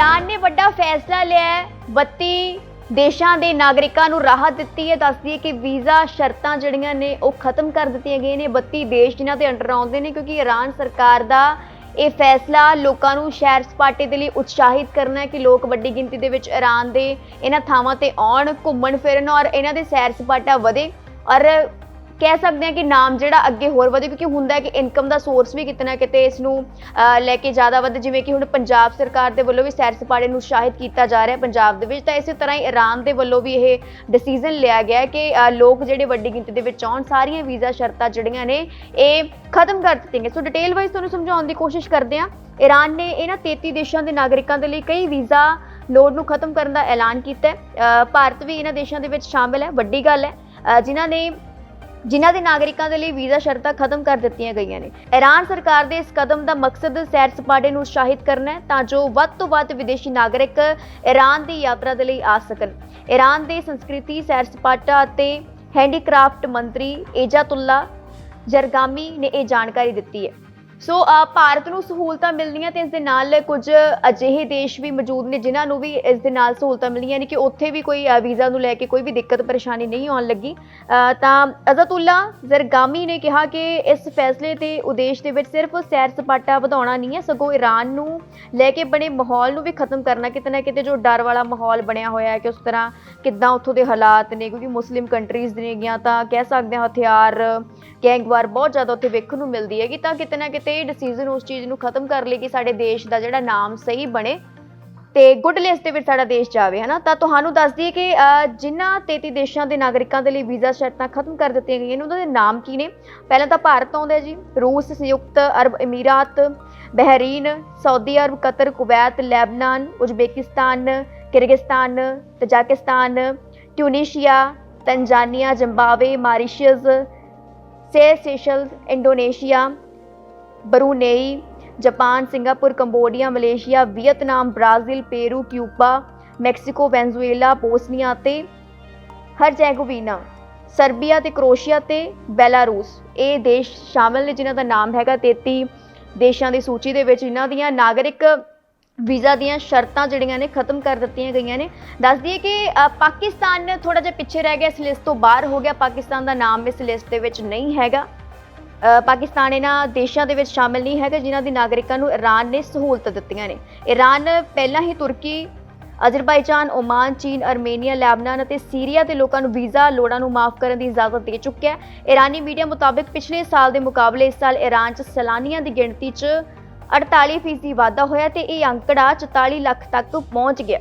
Iran ਨੇ ਵੱਡਾ ਫੈਸਲਾ ਲਿਆ ਹੈ। 32 ਦੇਸ਼ਾਂ ਦੇ ਨਾਗਰਿਕਾਂ ਨੂੰ ਰਾਹਤ ਦਿੱਤੀ ਹੈ। ਦੱਸਦੀ ਹੈ ਕਿ ਵੀਜ਼ਾ ਸ਼ਰਤਾਂ ਜਿਹੜੀਆਂ ਨੇ, ਉਹ ਖਤਮ ਕਰ ਦਿੱਤੀਆਂ ਗਈਆਂ ਨੇ। 32 ਦੇਸ਼ ਜਿਨ੍ਹਾਂ ਦੇ ਅੰਡਰ ਆਉਂਦੇ ਨੇ, ਕਿਉਂਕਿ ਈਰਾਨ ਸਰਕਾਰ ਦਾ ਇਹ ਫੈਸਲਾ ਲੋਕਾਂ ਨੂੰ ਸ਼ਹਿਰ ਸਪਾਟੇ ਦੇ ਲਈ ਉਤਸ਼ਾਹਿਤ ਕਰਨਾ ਹੈ ਕਿ ਲੋਕ ਵੱਡੀ ਗਿਣਤੀ ਦੇ ਵਿੱਚ ਈਰਾਨ ਦੇ ਇਹਨਾਂ ਥਾਵਾਂ ਤੇ ਆਉਣ, ਘੁੰਮਣ, ਫਿਰਨ ਔਰ ਇਹਨਾਂ ਦੇ ਸੈਰ ਸਪਾਟਾ ਵਧੇ। ਔਰ ਕਹਿ ਸਕਦੇ ਹਾਂ ਕਿ ਨਾਮ ਜਿਹੜਾ ਅੱਗੇ ਹੋਰ ਵਧੇ ਕਿਉਂਕਿ ਹੁੰਦਾ ਹੈ ਕਿ ਇਨਕਮ ਦਾ ਸੋਰਸ ਵੀ ਕਿਤਨਾ ਕਿਤੇ ਇਸ ਨੂੰ ਲੈ ਕੇ ਜ਼ਿਆਦਾ ਵਧੇ ਜਿਵੇਂ ਕਿ ਹੁਣ ਪੰਜਾਬ ਸਰਕਾਰ ਦੇ ਵੱਲੋਂ ਵੀ ਸੈਰ ਸਪਾਟੇ ਨੂੰ ਉਤਸ਼ਾਹਿਤ ਕੀਤਾ ਜਾ ਰਿਹਾ ਪੰਜਾਬ ਦੇ ਵਿੱਚ ਤਾਂ ਇਸੇ ਤਰ੍ਹਾਂ ਹੀ ਈਰਾਨ ਦੇ ਵੱਲੋਂ ਵੀ ਇਹ ਡਿਸੀਜਨ ਲਿਆ ਗਿਆ ਕਿ ਲੋਕ ਜਿਹੜੇ ਵੱਡੀ ਗਿਣਤੀ ਦੇ ਵਿੱਚ ਆਉਣ ਸਾਰੀਆਂ ਵੀਜ਼ਾ ਸ਼ਰਤਾਂ ਜਿਹੜੀਆਂ ਨੇ ਇਹ ਖਤਮ ਕਰ ਦਿੱਤੀਆਂ ਸੋ ਡਿਟੇਲ ਵਾਈਜ਼ ਤੁਹਾਨੂੰ ਸਮਝਾਉਣ ਦੀ ਕੋਸ਼ਿਸ਼ ਕਰਦੇ ਹਾਂ। ਈਰਾਨ ਨੇ ਇਹਨਾਂ 33 ਦੇਸ਼ਾਂ ਦੇ ਨਾਗਰਿਕਾਂ ਦੇ ਲਈ ਕਈ ਵੀਜ਼ਾ ਲੋਡ ਨੂੰ ਖਤਮ ਕਰਨ ਦਾ ਐਲਾਨ ਕੀਤਾ ਹੈ। ਭਾਰਤ ਵੀ ਇਹਨਾਂ ਦੇਸ਼ਾਂ ਦੇ ਵਿੱਚ ਸ਼ਾਮਿਲ ਹੈ। ਵੱਡੀ ਗੱਲ ਹੈ। ਅਹ, ਜਿਨ੍ਹਾਂ ਨੇ ਜਿਨ੍ਹਾਂ ਦੇ ਨਾਗਰਿਕਾਂ ਦੇ ਲਈ ਵੀਜ਼ਾ ਸ਼ਰਤਾਂ ਖਤਮ ਕਰ ਦਿੱਤੀਆਂ ਗਈਆਂ ਨੇ। ਈਰਾਨ ਸਰਕਾਰ ਦੇ ਇਸ ਕਦਮ ਦਾ ਮਕਸਦ ਸੈਰ ਸਪਾਟੇ ਨੂੰ ਉਤਸ਼ਾਹਿਤ ਕਰਨਾ ਹੈ ਤਾਂ ਜੋ ਵੱਧ ਤੋਂ ਵੱਧ ਵਿਦੇਸ਼ੀ ਨਾਗਰਿਕ ਈਰਾਨ ਦੀ ਯਾਤਰਾ ਦੇ ਲਈ ਆ ਸਕਣ। ਈਰਾਨ ਦੇ ਸੰਸਕ੍ਰਿਤੀ, ਸੈਰ ਸਪਾਟਾ ਅਤੇ ਹੈਂਡੀਕ੍ਰਾਫਟ ਮੰਤਰੀ ਏਜਾਤੁੱਲਾ ਜਰਗਾਮੀ ਨੇ ਇਹ ਜਾਣਕਾਰੀ ਦਿੱਤੀ ਹੈ। ਸੋ ਭਾਰਤ ਨੂੰ ਸਹੂਲਤਾਂ ਮਿਲਣੀਆਂ ਤੇ ਇਸ ਦੇ ਨਾਲ ਕੁਝ ਅਜਿਹੇ ਦੇਸ਼ ਵੀ ਮੌਜੂਦ ਨੇ ਜਿਨ੍ਹਾਂ ਨੂੰ ਵੀ ਇਸ ਦੇ ਨਾਲ ਸਹੂਲਤਾਂ ਮਿਲੀਆਂ ਨੇ ਕਿ ਉੱਥੇ ਵੀ ਕੋਈ ਵੀਜ਼ਾ ਨੂੰ ਲੈ ਕੇ ਕੋਈ ਵੀ ਦਿੱਕਤ, ਪਰੇਸ਼ਾਨੀ ਨਹੀਂ ਆਉਣ ਲੱਗੀ। ਤਾਂ ਅਜ਼ਤੁੱਲਾ ਜ਼ਰਗਾਮੀ ਨੇ ਕਿਹਾ ਕਿ ਇਸ ਫੈਸਲੇ ਤੇ ਉਦੇਸ਼ ਦੇ ਵਿੱਚ ਸਿਰਫ ਸੈਰ ਸਪਾਟਾ ਵਧਾਉਣਾ ਨਹੀਂ ਹੈ, ਸਗੋਂ ਈਰਾਨ ਨੂੰ ਲੈ ਕੇ ਬਣੇ ਮਾਹੌਲ ਨੂੰ ਵੀ ਖਤਮ ਕਰਨਾ ਕਿਤੇ ਨਾ ਕਿਤੇ ਜੋ ਡਰ ਵਾਲਾ ਮਾਹੌਲ ਬਣਿਆ ਹੋਇਆ ਹੈ ਕਿ ਉਸ ਤਰ੍ਹਾਂ ਕਿੱਦਾਂ ਉੱਥੋਂ ਦੇ ਹਾਲਾਤ ਨੇ, ਕਿਉਂਕਿ ਮੁਸਲਿਮ ਕੰਟਰੀਜ਼ ਨੇ ਗਿਆ ਤਾਂ ਕਹਿ ਸਕਦੇ ਹਾਂ ਹਥਿਆਰ, ਗੈਂਗਵਾਰ ਬਹੁਤ ਜ਼ਿਆਦਾ ਉੱਥੇ ਵੇਖਣ ਨੂੰ ਮਿਲਦੀ ਹੈਗੀ, ਤਾਂ ਕਿਤੇ ਨਾ ਕਿਤੇ ਇਹ ਡਿਸੀਜਨ ਉਸ ਚੀਜ਼ ਨੂੰ ਖਤਮ ਕਰ ਲਈ ਕਿ ਸਾਡੇ ਦੇਸ਼ ਦਾ ਜਿਹੜਾ ਨਾਮ ਸਹੀ ਬਣੇ ਤੇ ਗੁੱਡ ਲਿਸਟ ਦੇ ਵਿੱਚ ਸਾਡਾ ਦੇਸ਼ ਜਾਵੇ, ਹਨਾ? ਤਾਂ ਤੁਹਾਨੂੰ ਦੱਸ ਦਈਏ ਕਿ ਜਿਨ੍ਹਾਂ 33 ਦੇਸ਼ਾਂ ਦੇ ਨਾਗਰਿਕਾਂ ਦੇ ਲਈ ਵੀਜ਼ਾ ਸ਼ਰਤਾਂ ਖਤਮ ਕਰ ਦਿੱਤੀਆਂ ਗਈਆਂ ਨੇ, ਉਹਨਾਂ ਦੇ ਨਾਮ ਕੀ ਨੇ? ਪਹਿਲਾਂ ਤਾਂ ਭਾਰਤ ਆਉਂਦਾ ਜੀ, ਰੂਸ, ਸੰਯੁਕਤ ਅਰਬ ਅਮੀਰਾਤ, ਬਹਿਰੀਨ, ਸਾਊਦੀ ਅਰਬ, Qatar, Kuwait, Lebanon, Uzbekistan Kyrgyzstan, Tajikistan, Tunisia, Tanzania, Zimbabwe, Mauritius ਸੇ Seychelles Indonesia, Brunei, Japan, Singapore, Cambodia, Malaysia, Vietnam, Brazil, Peru, Cuba, Mexico, Venezuela, Bosnia ਅਤੇ ਹਰਜੈਗੋਵੀਨਾ, ਸਰਬੀਆ ਤੇ ਕਰੋਸ਼ੀਆ ਤੇ ਬੈਲਾਰੂਸ। ਇਹ ਦੇਸ਼ ਸ਼ਾਮਲ ਨੇ ਜਿਨ੍ਹਾਂ ਦਾ ਨਾਮ ਹੈਗਾ 33 ਦੇਸ਼ਾਂ ਦੀ ਸੂਚੀ ਦੇ ਵਿੱਚ। ਇਹਨਾਂ ਦੀਆਂ ਨਾਗਰਿਕ ਵੀਜ਼ਾ ਦੀਆਂ ਸ਼ਰਤਾਂ ਜਿਹੜੀਆਂ ਨੇ ਖਤਮ ਕਰ ਦਿੱਤੀਆਂ ਗਈਆਂ ਨੇ। ਦੱਸ ਦਈਏ ਕਿ ਪਾਕਿਸਤਾਨ ਥੋੜਾ ਜਿਹਾ ਪਿੱਛੇ ਰਹਿ ਗਿਆ, ਇਸ ਲਿਸਟ ਤੋਂ ਬਾਹਰ ਹੋ ਗਿਆ। ਪਾਕਿਸਤਾਨ ਦਾ ਨਾਮ ਇਸ ਲਿਸਟ ਦੇ ਵਿੱਚ ਨਹੀਂ ਹੈਗਾ। ਪਾਕਿਸਤਾਨ ਇਹਨਾਂ ਦੇਸ਼ਾਂ ਦੇ ਵਿੱਚ ਸ਼ਾਮਿਲ ਨਹੀਂ ਹੈਗਾ, ਜਿਨ੍ਹਾਂ ਦੀ ਨਾਗਰਿਕਾਂ ਨੂੰ ਈਰਾਨ ਨੇ ਸਹੂਲਤ ਦਿੱਤੀਆਂ ਨੇ। ਈਰਾਨ ਪਹਿਲਾਂ ਹੀ ਤੁਰਕੀ, ਅਜ਼ਰਬਾਈਜਾਨ, ਓਮਾਨ, ਚੀਨ, ਅਰਮੇਨੀਆ, ਲੈਬਨਾਨ ਅਤੇ ਸੀਰੀਆ ਦੇ ਲੋਕਾਂ ਨੂੰ ਵੀਜ਼ਾ ਲੋੜਾਂ ਨੂੰ ਮਾਫ ਕਰਨ ਦੀ ਇਜਾਜ਼ਤ ਦੇ ਚੁੱਕਿਆ ਹੈ। ਈਰਾਨੀ ਮੀਡੀਆ ਮੁਤਾਬਕ ਪਿਛਲੇ ਸਾਲ ਦੇ ਮੁਕਾਬਲੇ ਇਸ ਸਾਲ ਈਰਾਨ 'ਚ ਸੈਲਾਨੀਆਂ ਦੀ ਗਿਣਤੀ 'ਚ 48% ਵਾਧਾ ਹੋਇਆ ਤੇ ਇਹ ਅੰਕੜਾ 44 ਲੱਖ ਤੱਕ ਪਹੁੰਚ ਗਿਆ।